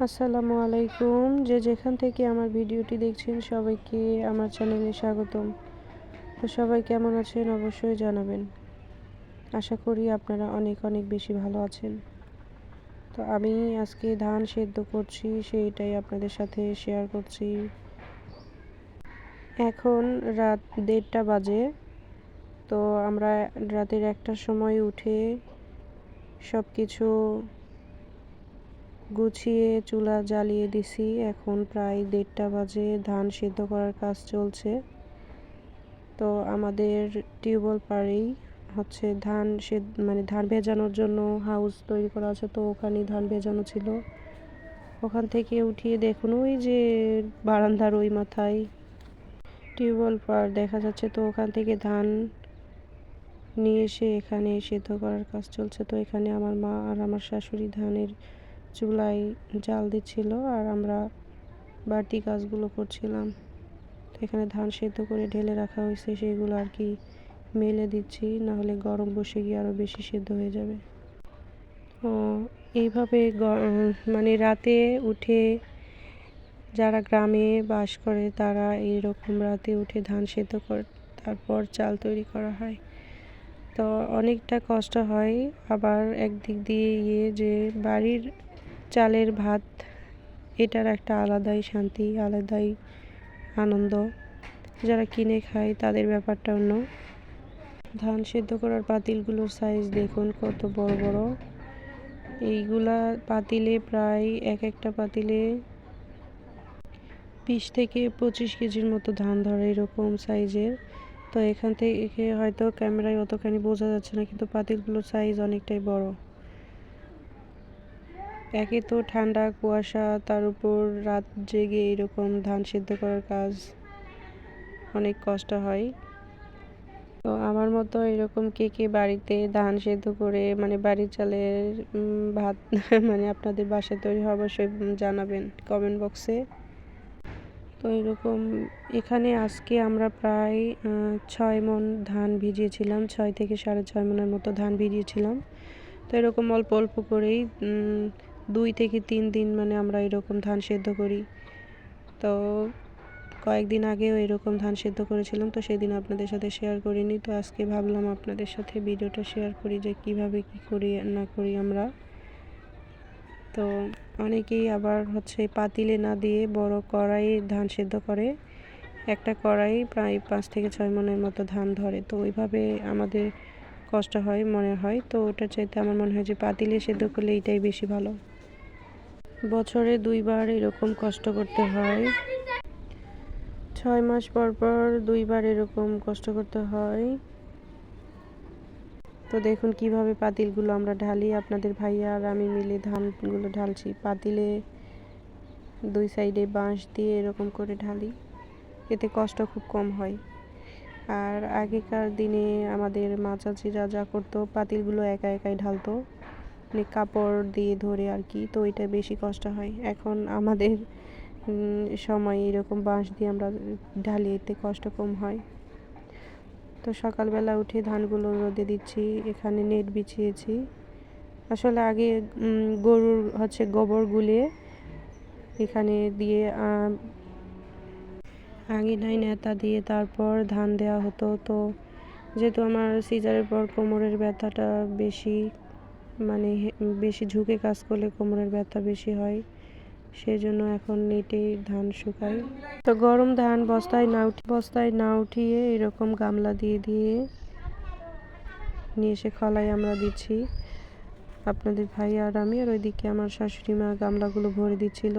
আসসালামু আলাইকুম। যে যেখান থেকে আমার ভিডিওটি দেখছেন সবাইকে আমার চ্যানেলে স্বাগতম। তো সবাই কেমন আছেন অবশ্যই জানাবেন। আশা করি আপনারা অনেক অনেক বেশি ভালো আছেন। তো আমি আজকে ধান সেদ্ধ করছি, সেইটাই আপনাদের সাথে শেয়ার করছি। এখন রাত দেড়টা বাজে। তো আমরা রাতের একটার সময় উঠে সব কিছু গুছিয়ে চুলা জ্বালিয়ে দিছি। এখন প্রায় দেড়টা বাজে, ধান সিদ্ধ করার কাজ চলছে। তো আমাদের টিউবওয়েল পাড়েই হচ্ছে ধান সে মানে ধান ভেজানোর জন্য হাউস তৈরি করা আছে। তো ওখানে ধান ভেজানো ছিল। ওখান থেকে উঠিয়ে দেখুন, ওই যে বারান্দার ওই মাথায় টিউবওয়েল পার দেখা যাচ্ছে। তো ওখান থেকে ধান নিয়ে এসে এখানে সিদ্ধ করার কাজ চলছে। তো এখানে আমার মা আর আমার শাশুড়ি ধানের চুলায় জাল দিচ্ছিল আর আমরা বাড়তি কাজগুলো করছিলাম। এখানে ধান সেদ্ধ করে ঢেলে রাখা হয়েছে, সেগুলো আর কি মেলে দিচ্ছি না হলে গরম বসে গিয়ে আরও বেশি সেদ্ধ হয়ে যাবে। এইভাবে মানে রাতে উঠে যারা গ্রামে বাস করে, তারা এইরকম রাতে উঠে ধান সেদ্ধ করে, তারপর চাল তৈরি করা হয়। তো অনেকটা কষ্ট হয়, আবার একদিক দিয়ে ইয়ে যে বাড়ির চালের ভাত, এটার একটা আলাদাই শান্তি, আলাদাই আনন্দ। যারা কিনে খায়, তাদের ব্যাপারটা অন্য। ধান সেদ্ধ করার পাতিলগুলোর সাইজ দেখুন, কত বড় বড়। এইগুলা পাতিলে প্রায় এক একটা পাতিলে বিশ থেকে পঁচিশ কেজির মতো ধান ধরে এরকম সাইজের তো এখান থেকে হয়তো ক্যামেরায় অতখানি বোঝা যাচ্ছে না, কিন্তু পাতিলগুলোর সাইজ অনেকটাই বড়। একে তো ঠান্ডা, কুয়াশা, তার উপর রাত জেগে এরকম ধান সিদ্ধ করার কাজ অনেক কষ্ট হয়। তো আমার মতো এরকম কে কে বাড়িতে ধান সেদ্ধ করে মানে বাড়ির চালের ভাত মানে আপনাদের বাসায় তৈরি হয় অবশ্যই জানাবেন কমেন্ট বক্সে তো এরকম এখানে আজকে আমরা প্রায় ছয় মন ধান ভিজিয়েছিলাম, ছয় থেকে সাড়ে ছয় মনের মতো ধান ভিজিয়েছিলাম। তো এরকম অল্প অল্প করেই দুই থেকে তিন দিন মানে আমরা এরকম ধান সেদ্ধ করি। তো কয়েকদিন আগেও এরকম ধান সেদ্ধ করেছিলাম, তো সেদিন আপনাদের সাথে শেয়ার করিনি। তো আজকে ভাবলাম আপনাদের সাথে ভিডিওটা শেয়ার করি যে কীভাবে কি করি, না করি আমরা। তো অনেকেই আবার হচ্ছে পাতিলে না দিয়ে বড় কড়াই ধান সেদ্ধ করে। একটা কড়াই প্রায় পাঁচ থেকে ছয় মনের মতো ধান ধরে। তো ওইভাবে আমাদের কষ্ট হয় মনে হয়। তো ওটার চাইতে আমার মনে হয় যে পাতিলে সেদ্ধ করলে এইটাই বেশি ভালো। বছরে দুইবার এরকম কষ্ট করতে হয়। ছয় মাস পর পর দুইবার এরকম কষ্ট করতে হয়। তো দেখুন কীভাবে পাতিলগুলো আমরা ঢালি। আপনাদের ভাইয়া আর আমি মিলে ধানগুলো ঢালছি। পাতিলে দুই সাইডে বাঁশ দিয়ে এরকম করে ঢালি। এতে কষ্ট খুব কম হয়। আর আগেকার দিনে আমাদের মা চাচিরা যা করতো, পাতিলগুলো একা একাই ঢালতো। মানে কাপড় দিয়ে ধরে আর কি, তো এটা বেশি কষ্ট হয়। এখন আমাদের সময় এরকম বাঁশ দিয়ে আমরা ঢালি, এতে কষ্ট কম হয়। তো সকালবেলা উঠে ধানগুলো রোদে দিচ্ছি, এখানে নেট বিছিয়েছি। আসলে আগে গরুর হচ্ছে গোবর গুলিয়ে এখানে দিয়ে আঙিনায় নেতা দিয়ে তারপর ধান দেওয়া হতো। তো যেহেতু আমার সিজারের পর কোমরের ব্যথাটা বেশি মানে বেশি ঝুঁকে কাজ করলে কোমরের ব্যথা বেশি হয় সেই জন্য এখন নেটে ধান শুকাই। তো গরম ধান বস্তায় না উঠি, বস্তায় না উঠিয়ে এরকম গামলা দিয়ে দিয়ে নিয়ে এসে খলাই আমরা দিচ্ছি। আপনাদের ভাই আর আমি, আর ওইদিকে আমার শাশুড়ি মা গামলাগুলো ভরে দিচ্ছিল।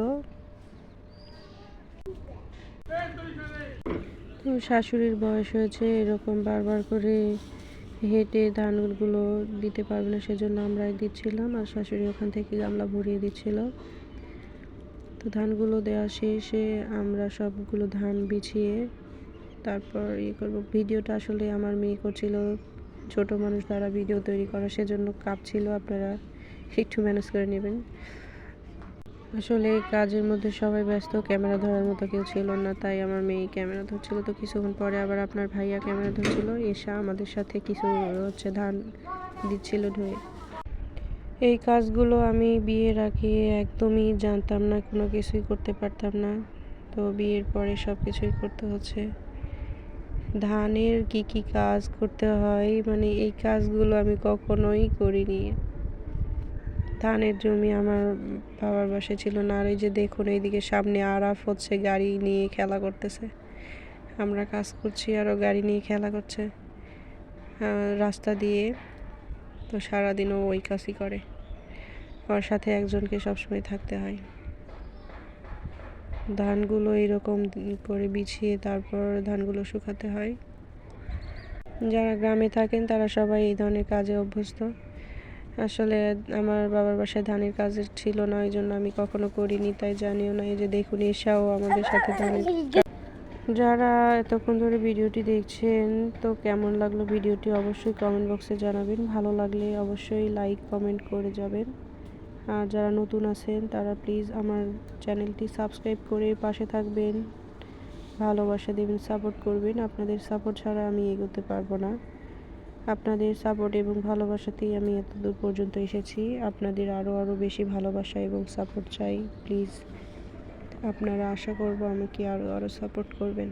শাশুড়ির বয়স হয়েছে এরকম বারবার করে হেঁটে ধানগুলো দিতে পারবে না, সেজন্য আমরা দিচ্ছিলাম আর শাশুড়ি ওখান থেকে গামলা ভরিয়ে দিচ্ছিল। তো ধানগুলো দেওয়া শেষে আমরা সবগুলো ধান বিছিয়ে তারপর ইয়ে করব। ভিডিওটা আসলে আমার মেয়ে করছিল, ছোট মানুষ দ্বারা ভিডিও তৈরি করা, সেজন্য কাঁপছিল। আপনারা একটু ম্যানেজ করে নেবেন। আসলে কাজের মধ্যে সবাই ব্যস্ত, ক্যামেরা ধরার মতো কেউ ছিল না, তাই আমার মেয়ে ক্যামেরা ধরছিল। তো কিছুক্ষণ পরে আবার আপনার ভাইয়া ক্যামেরা ধরছিল, এসা আমাদের সাথে কিছু, হচ্ছে, ধান দিচ্ছিল ধুয়ে। এই কাজগুলো আমি বিয়ের আগে একদমই জানতাম না, কোনো কিছুই করতে পারতাম না। তো বিয়ের পরে সব কিছুই করতে হচ্ছে। ধানের কি কি কাজ করতে হয় মানে এই কাজগুলো আমি কখনোই করিনি। ধানের জমি আমার বাবার বাসায় ছিল না। আর এই যে দেখুন, এইদিকে সামনে আরাফ হচ্ছে গাড়ি নিয়ে খেলা করতেছে। আমরা কাজ করছি, আরও গাড়ি নিয়ে খেলা করছে। রাস্তা দিয়ে তো সারাদিনও ওই কাজই করে। ওর সাথে একজনকে সবসময় থাকতে হয়। ধানগুলো এরকম করে বিছিয়ে তারপর ধানগুলো শুকাতে হয়। যারা গ্রামে থাকেন, তারা সবাই এই ধরনের কাজে অভ্যস্ত। আসলে আমার বাবার বাসায় ধানের কাজ ছিল না ওই জন্য আমি কখনো করিনি, তাই জানিও না। এই যে দেখুন এসাও আমাদের সাথে ধানের যারা এতক্ষণ ধরে ভিডিওটি দেখছেন, তো কেমন লাগল ভিডিওটি অবশ্যই কমেন্ট বক্সে জানাবেন। ভালো লাগলে অবশ্যই লাইক কমেন্ট করে যাবেন। আর যারা নতুন আছেন, তারা প্লিজ আমার চ্যানেলটি সাবস্ক্রাইব করে পাশে থাকবেন। ভালোবাসা দেবেন সাপোর্ট করবেন। আপনাদের সাপোর্ট ছাড়া আমি এগোতে পারব না। আপনাদের সাপোর্ট এবং ভালোবাসাতেই আমি এত দূর পর্যন্ত এসেছি। আপনাদের আরও আরও বেশি ভালোবাসা এবং সাপোর্ট চাই। প্লিজ আপনারা আশা করব আমাকে আরও আরও সাপোর্ট করবেন।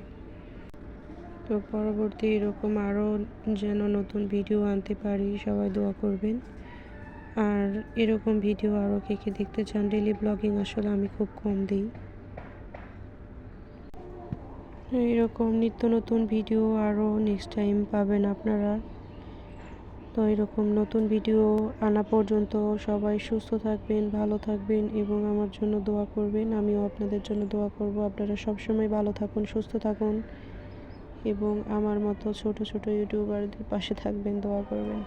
তো পরবর্তী এরকম আরও যেন নতুন ভিডিও আনতে পারি, সবাই দোয়া করবেন। আর এরকম ভিডিও আরও কে কে দেখতে চান ডেলি ব্লগিং আসলে আমি খুব কম দিই। এরকম নিত্য নতুন ভিডিও আরও নেক্সট টাইম পাবেন আপনারা। তো এরকম নতুন ভিডিও আনা পর্যন্ত সবাই সুস্থ থাকবেন, ভালো থাকবেন এবং আমার জন্য দোয়া করবেন। আমিও আপনাদের জন্য দোয়া করব। আপনারা সবসময় ভালো থাকুন, সুস্থ থাকুন এবং আমার মতো ছোট ছোট ইউটিউবারদের পাশে থাকবেন, দোয়া করবেন।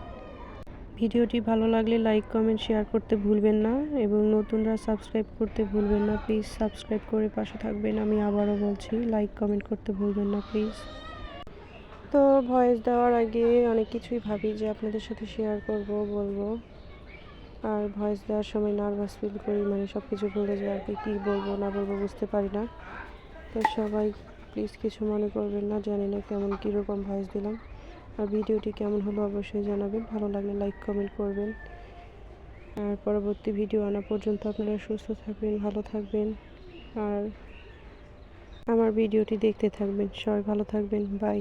ভিডিওটি ভালো লাগলে লাইক, কমেন্ট, শেয়ার করতে ভুলবেন না এবং নতুনরা সাবস্ক্রাইব করতে ভুলবেন না। প্লিজ সাবস্ক্রাইব করে পাশে থাকবেন। আমি আবারও বলছি, লাইক, কমেন্ট করতে ভুলবেন না, প্লিজ। তো ভয়েস দেওয়ার আগে অনেক কিছুই ভাবি যে আপনাদের সাথে শেয়ার করব, বলব। আর ভয়েস দেওয়ার সময় নার্ভাস ফিল করি মানে সব কিছু ভুলে যাই, আর কি, কী বলব, না বলব বুঝতে পারি না। তো সবাই প্লিজ কিছু মনে করবেন না, জানি না কেমন, কীরকম ভয়েস দিলাম। আর ভিডিওটি কেমন হলো অবশ্যই জানাবেন, ভালো লাগলে লাইক কমেন্ট করবেন। আর পরবর্তী ভিডিও আনা পর্যন্ত আপনারা সুস্থ থাকবেন, ভালো থাকবেন। আর আমার ভিডিওটি দেখতে থাকবেন। সবাই ভালো থাকবেন। বাই